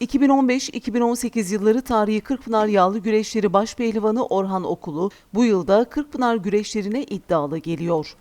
2015-2018 yılları tarihi Kırkpınar Yağlı Güreşleri Başpehlivanı Orhan Okulu bu yılda Kırkpınar güreşlerine iddialı geliyor.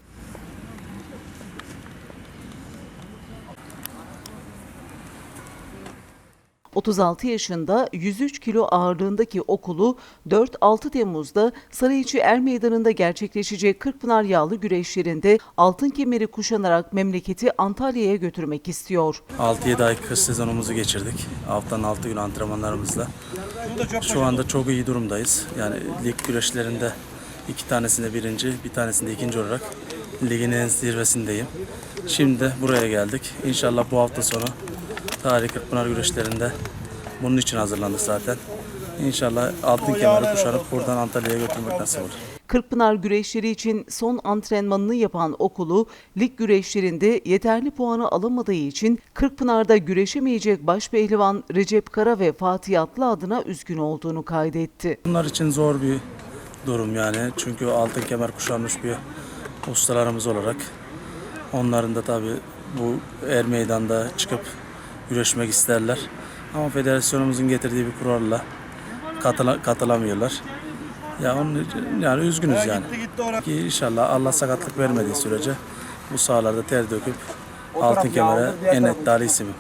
...36 yaşında 103 kilo ağırlığındaki okulu 4-6 Temmuz'da Sarıyeçi Er Meydanı'nda gerçekleşecek Kırkpınar Yağlı güreşlerinde altın kemeri kuşanarak memleketi Antalya'ya götürmek istiyor. 6-7 ay kış sezonumuzu geçirdik. Haftanın 6 günü antrenmanlarımızla. Şu anda çok iyi durumdayız. Yani lig güreşlerinde iki tanesinde birinci, bir tanesinde ikinci olarak ligin en zirvesindeyim. Şimdi buraya geldik. İnşallah bu hafta sonu Tarih Kırkpınar güreşlerinde bunun için hazırlandık zaten. İnşallah altın kemeri kuşanıp buradan Antalya'ya götürmek nasip olur. Kırkpınar güreşleri için son antrenmanını yapan okulu lig güreşlerinde yeterli puanı alamadığı için Kırkpınar'da güreşemeyecek başpehlivan Recep Kara ve Fatih Atlı adına üzgün olduğunu kaydetti. Bunlar için zor bir durum yani. Çünkü altın kemer kuşanmış bir ustalarımız olarak onların da tabi bu er meydanda çıkıp güreşmek isterler. Ama federasyonumuzun getirdiği bir kuralla katıla, katılamıyorlar. Ya onun yani üzgünüz yani. Ki inşallah Allah sakatlık vermediği sürece bu sahalarda ter döküp altın kemere en iddialı isimim.